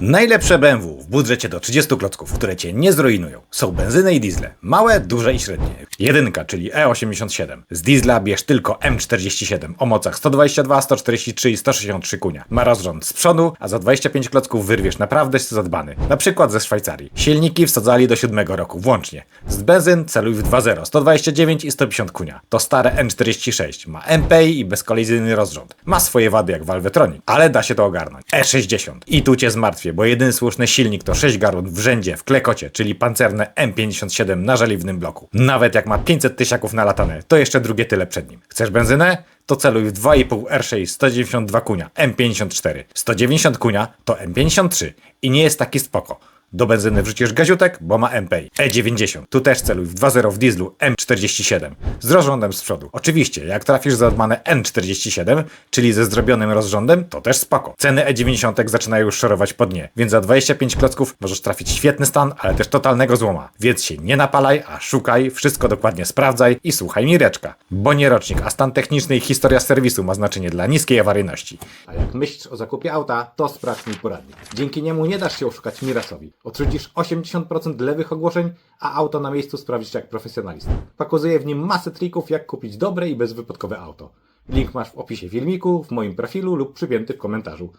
Najlepsze BMW w budżecie do 30 klocków, które cię nie zrujnują, są benzyny i diesle. Małe, duże i średnie. Jedynka, czyli E87. Z diesla bierz tylko M47 o mocach 122, 143 i 163 kunia. Ma rozrząd z przodu, a za 25 klocków wyrwiesz naprawdę zadbany. Na przykład ze Szwajcarii. Silniki wsadzali do 7 roku, włącznie. Z benzyn celuj w 2.0, 129 i 150 kunia. To stare N46. Ma MPI i bezkolizyjny rozrząd. Ma swoje wady jak Valvetronic, ale da się to ogarnąć. E60. I tu cię zmartwię, bo jedyny słuszny silnik to 6 garun w rzędzie w klekocie, czyli pancerne M57 na żeliwnym bloku. Nawet jak ma 500 tysiaków nalatane, to jeszcze drugie tyle przed nim. Chcesz benzynę? To celuj w 2,5 R6 192 kunia M54. 190 kunia to M53 i nie jest taki spoko. Do benzyny wrzucisz gaziutek, bo ma MPI. E90. Tu też celuj w 2.0 w dieslu M47 z rozrządem z przodu. Oczywiście, jak trafisz za odmanę N47, czyli ze zrobionym rozrządem, to też spoko. Ceny E90 zaczynają już szorować po dnie, więc za 25 klocków możesz trafić świetny stan, ale też totalnego złoma. Więc się nie napalaj, a szukaj, wszystko dokładnie sprawdzaj i słuchaj Mireczka. Bo nie rocznik, a stan techniczny i historia serwisu ma znaczenie dla niskiej awaryjności. A jak myślisz o zakupie auta, to sprawdź mój poradnik. Dzięki niemu nie dasz się oszukać Mirasowi. Odrzucisz 80% lewych ogłoszeń, a auto na miejscu sprawdzisz jak profesjonalista. Pokazuję w nim masę trików, jak kupić dobre i bezwypadkowe auto. Link masz w opisie filmiku, w moim profilu lub przypięty w komentarzu.